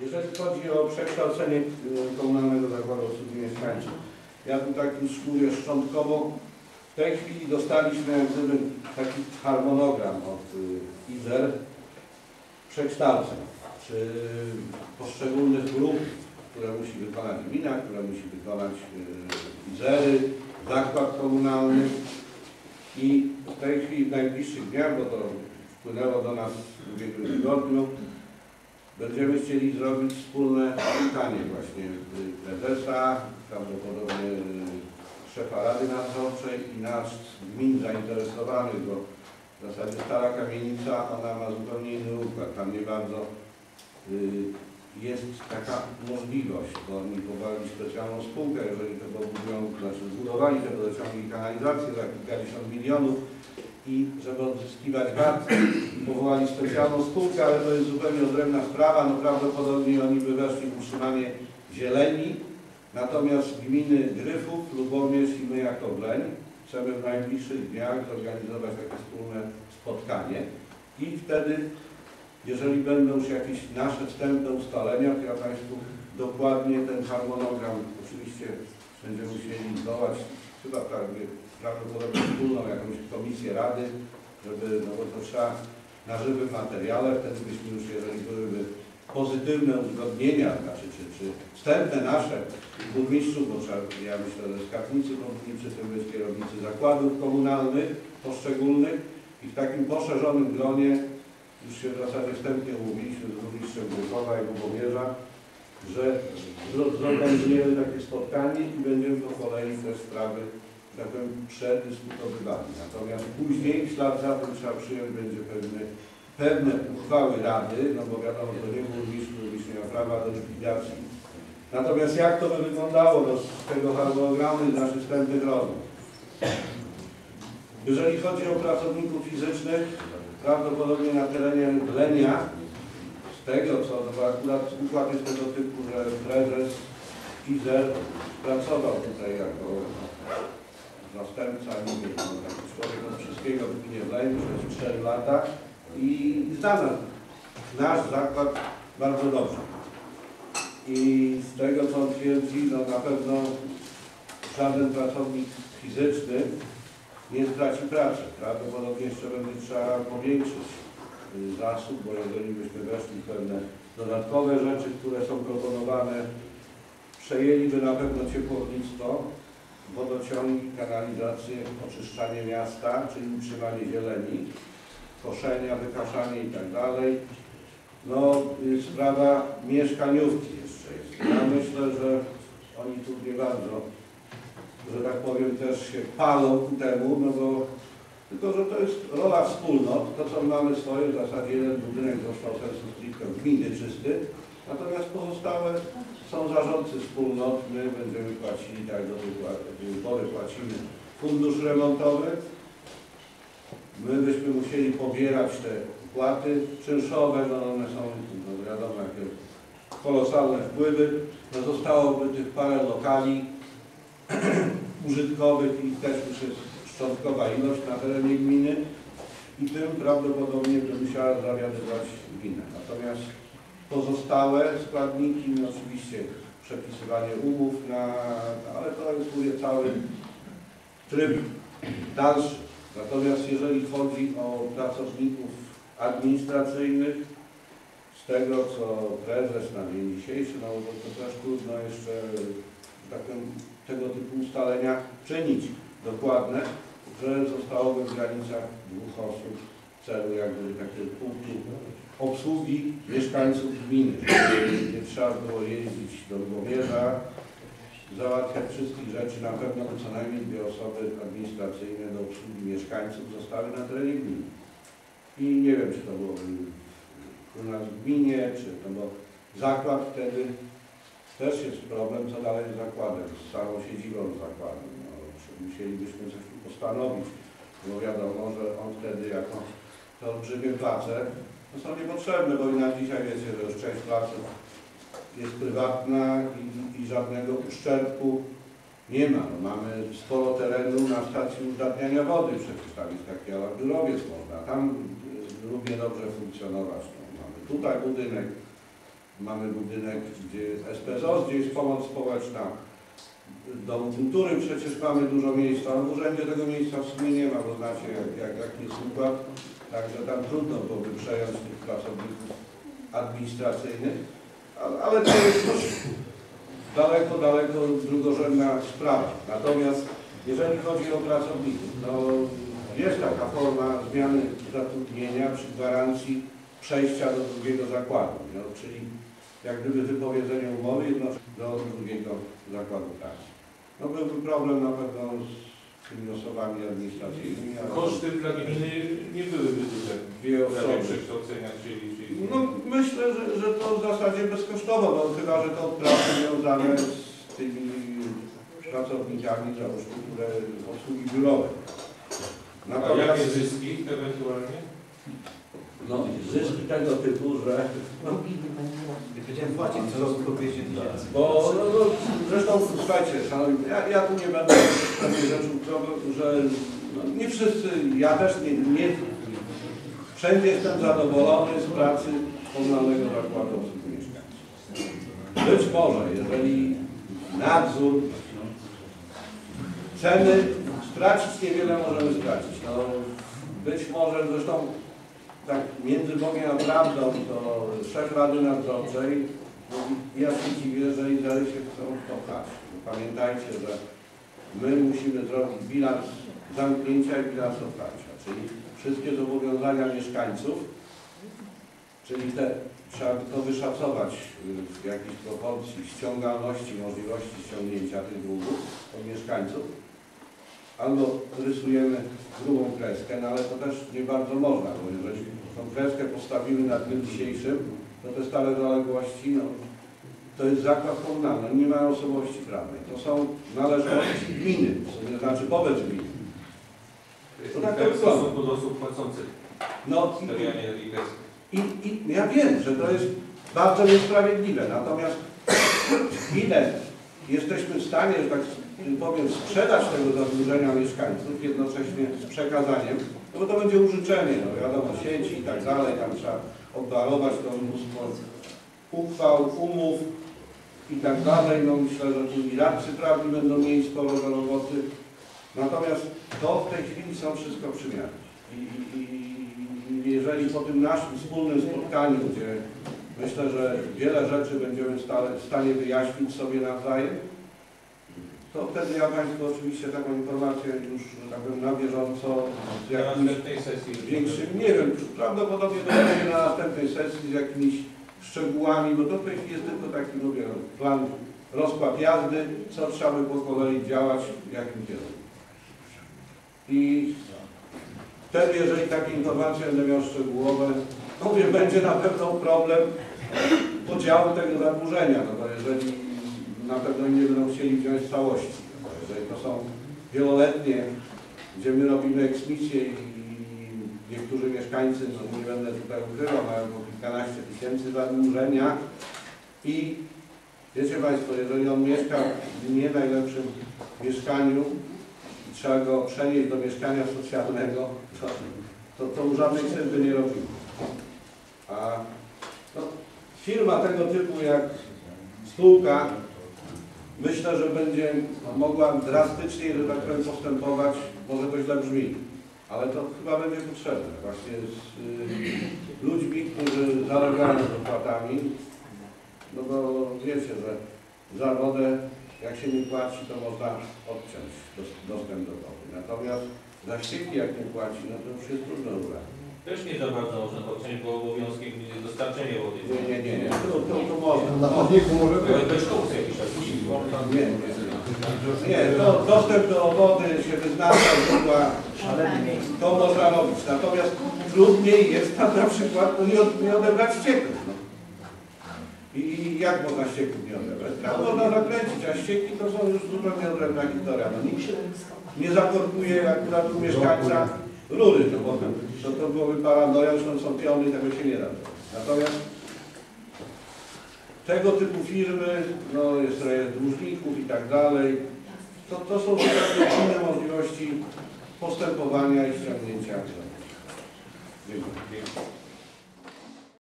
Jeżeli chodzi o przekształcenie y, komunalnego zakładu obsługi mieszkańców, ja tu tak już mówię szczątkowo, w tej chwili dostaliśmy jak gdyby taki harmonogram od y, IZER przekształceń, czy poszczególnych grup, które musi wykonać gmina, które musi wykonać y, IZERy, zakład komunalny. I w tej chwili w najbliższych dniach, bo to wpłynęło do nas w ubiegłym tygodniu, Będziemy chcieli zrobić wspólne spotkanie właśnie prezesa, prawdopodobnie y, szefa Rady Nadzorczej i nas gmin zainteresowanych, bo w zasadzie Stara Kamienica, ona ma zupełnie inny układ. Tam nie bardzo y, jest taka możliwość, bo oni powołali specjalną spółkę, jeżeli tego budują, znaczy zbudowali te wodociągi i kanalizację za kilkadziesiąt milionów i żeby odzyskiwać VAT, powołali specjalną spółkę, ale to jest zupełnie odrębna sprawa. No prawdopodobnie oni by weszli w utrzymanie zieleni, natomiast gminy Gryfów, Lubomierz i my jako Bleń chcemy w najbliższych dniach zorganizować takie wspólne spotkanie. I wtedy, jeżeli będą już jakieś nasze wstępne ustalenia, to ja Państwu dokładnie ten harmonogram oczywiście będziemy musieli zdołać chyba prawie prawdopodobnie wspólną jakąś komisję rady, żeby, no bo to trzeba na żywym materiale, wtedy byśmy już, jeżeli byłyby pozytywne uzgodnienia, znaczy czy, czy wstępne nasze burmistrzów, bo trzeba, ja myślę, że skarbnicy powinni przy tym być kierownicy zakładów komunalnych poszczególnych i w takim poszerzonym gronie już się w zasadzie wstępnie umówiliśmy z burmistrzem Gryfowa i Lubomierza, że zorganizujemy takie spotkanie i będziemy po kolei te sprawy tak powiem, przedyskutowywali. Natomiast później, w ślad za tym trzeba przyjąć będzie pewne, pewne uchwały Rady, no bo wiadomo, to nie burmistrz, burmistrz nie ma prawa do likwidacji. Natomiast jak to by wyglądało no, z tego harmonogramu i naszych wstępnych rozmów? Jeżeli chodzi o pracowników fizycznych, prawdopodobnie na terenie Lenia, z tego co, no bo akurat układ jest tego typu, że prezes Izer pracował tutaj jako zastępca, nie wiem, no, taki człowiek od wszystkiego w gminie Wleń przez 4 lata i zna nas, nasz zakład bardzo dobrze. I z tego co on twierdzi, no na pewno żaden pracownik fizyczny nie straci pracy. Prawdopodobnie jeszcze będzie trzeba powiększyć y, zasób, bo jeżeli byśmy weszli pewne dodatkowe rzeczy, które są proponowane, przejęliby na pewno ciepłownictwo, wodociągi, kanalizację, oczyszczanie miasta, czyli utrzymanie zieleni, koszenia, wykaszanie i tak. No, y, sprawa mieszkaniówki jeszcze jest. Ja myślę, że oni tu nie bardzo, że tak powiem, też się palą ku temu, no bo tylko, że to jest rola wspólnot. To, co mamy swoje, w zasadzie jeden budynek został sensu stricte gminy czysty, natomiast pozostałe są zarządcy wspólnot, my będziemy płacili, tak do tej pory płacimy fundusz remontowy. My byśmy musieli pobierać te płaty czynszowe, no one są, no wiadomo, jakie kolosalne wpływy. No zostałoby tych parę lokali użytkowych i też już jest szczątkowa ilość na terenie gminy i tym prawdopodobnie by musiała zawiadywać gmina. Natomiast pozostałe składniki, oczywiście przepisywanie umów na, ale to jest cały tryb dalszy. Natomiast jeżeli chodzi o pracowników administracyjnych, z tego co prezes na dzień dzisiejszy, no to, to też trudno jeszcze tak powiem, tego typu ustalenia czynić dokładne, że zostałoby w granicach dwóch osób w celu jakby takiego punktu obsługi mieszkańców gminy. Nie trzeba było jeździć do Lubomierza, załatwiać wszystkich rzeczy. Na pewno co najmniej dwie osoby administracyjne do obsługi mieszkańców zostały na terenie gminy. I nie wiem, czy to było u nas w gminie, czy to bo zakład wtedy też jest problem, co dalej z zakładem, z całą siedzibą zakładu. No, musielibyśmy coś tu postanowić, bo wiadomo, że on wtedy jako te olbrzymie place to są niepotrzebne, bo i na dzisiaj wiecie, że już część placów jest prywatna i, i żadnego uszczerbku nie ma. No, mamy sporo terenu na stacji uzdatniania wody, przecież tam jest taki ala biurowiec można, tam y, lubię dobrze funkcjonować. No, mamy tutaj budynek, mamy budynek, gdzie SPZOS, gdzie jest pomoc społeczna. Dom kultury przecież mamy dużo miejsca, ale w urzędzie tego miejsca w sumie nie ma, bo znacie jak, jak, jaki jest układ. Także tam trudno byłoby przejąć tych pracowników administracyjnych, ale, to jest już daleko, daleko drugorzędna sprawa. Natomiast jeżeli chodzi o pracowników, to jest taka forma zmiany zatrudnienia przy gwarancji przejścia do drugiego zakładu, no, czyli jak gdyby wypowiedzenie umowy jednocześnie do drugiego zakładu pracy. No byłby problem na pewno z tymi osobami administracyjnymi, ale Koszty dla gminy nie byłyby duże dwie osoby. przekształcenia, czyli, czyli No myślę, że, że to w zasadzie bezkosztowo, no chyba, że to odprawy związane z tymi pracownikami załóżmy, które obsługi biurowe. A Natomiast jakie zyski ewentualnie? No, zyski tego typu, że no, Będziemy płacić co roku po 200 tysięcy. bo no, no, zresztą słuchajcie, szanowni, ja, ja tu nie będę takich rzeczy ukrywał, że no, nie wszyscy, ja też nie, nie wszędzie jestem zadowolony z pracy komunalnego zakładu mieszkańców. Być może, jeżeli nadzór, ceny, stracić niewiele możemy stracić. No, być może, zresztą tak między Bogiem a prawdą, to szef Rady Nadzorczej ja się dziwię, że liderzy się chcą pchać. Pamiętajcie, że my musimy zrobić bilans zamknięcia i bilans otwarcia, czyli wszystkie zobowiązania mieszkańców, czyli te trzeba to wyszacować y, w jakiejś proporcji ściągalności, możliwości ściągnięcia tych długów od mieszkańców. Albo rysujemy grubą kreskę, no ale to też nie bardzo można, bo jeżeli tą kreskę postawimy na dniu dzisiejszym, to te stare zaległości, no, to jest zakład komunalny, nie mają osobowości prawnej. To są należności gminy, to znaczy wobec gminy. To tak to wygląda. do osób płacących No, kreski. I, I ja wiem, że to jest bardzo niesprawiedliwe, natomiast ile jesteśmy w stanie, że tak powiem, sprzedać tego zadłużenia mieszkańców jednocześnie z przekazaniem, no bo to będzie użyczenie, no wiadomo, sieci i tak dalej, tam trzeba obwarować to mnóstwo uchwał, umów i tak dalej, no myślę, że tu i radcy prawni będą mieli sporo do roboty, natomiast to w tej chwili są wszystko przymiary. I, i, i jeżeli po tym naszym wspólnym spotkaniu, gdzie myślę, że wiele rzeczy będziemy stale, w stanie wyjaśnić sobie nawzajem, to wtedy ja Państwu oczywiście taką informację już, tak powiem, na bieżąco z jakimś większym, nie wiem, prawdopodobnie to będzie na następnej sesji z jakimiś szczegółami, bo to w tej chwili jest tylko taki, mówię, plan, rozkład jazdy, co trzeba by po kolei działać, w jakim kierunku. I wtedy, jeżeli takie informacje będę miał szczegółowe, to mówię, będzie na pewno problem podziału tego zadłużenia, no bo jeżeli na pewno nie będą chcieli wziąć całości, no bo jeżeli to są wieloletnie, gdzie my robimy eksmisję i niektórzy mieszkańcy, no nie będę tutaj ukrywał, mają po kilkanaście tysięcy zadłużenia i wiecie Państwo, jeżeli on mieszka w nie najlepszym mieszkaniu i trzeba go przenieść do mieszkania socjalnego, to, to, to żadnej krzywdy nie robimy. A no, firma tego typu jak spółka, myślę, że będzie mogła drastycznie, że tak powiem, postępować, może to źle brzmi, ale to chyba będzie potrzebne właśnie z y, ludźmi, którzy zarabiają dopłatami, no bo wiecie, że za wodę, jak się nie płaci, to można odciąć dos- dostęp do wody. Natomiast za ścieki, jak nie płaci, no to już jest trudno ubrać. Też nie za bardzo można odciąć, bo obowiązkiem jest dostarczenie wody. Nie, nie, nie, nie, to, to, to można. Na chodniku może być. Ale to jest kołce jakiś czas. Nie, nie, nie. Nie, to dostęp do wody się wyznacza, źródła, to można robić. Natomiast trudniej jest tam na przykład no, nie, od, nie odebrać ścieków. No. I jak można ścieków nie odebrać? Tam można zakręcić, a ścieki to są już zupełnie odrębna historia. No, nikt nie zakorkuje akurat u mieszkańca rury, no bo to, to byłoby paranoja, że są piony, tego się nie da. Natomiast tego typu firmy, no jest rejestr dłużników i tak dalej, to, to są inne możliwości postępowania i ściągnięcia. Dziękuję.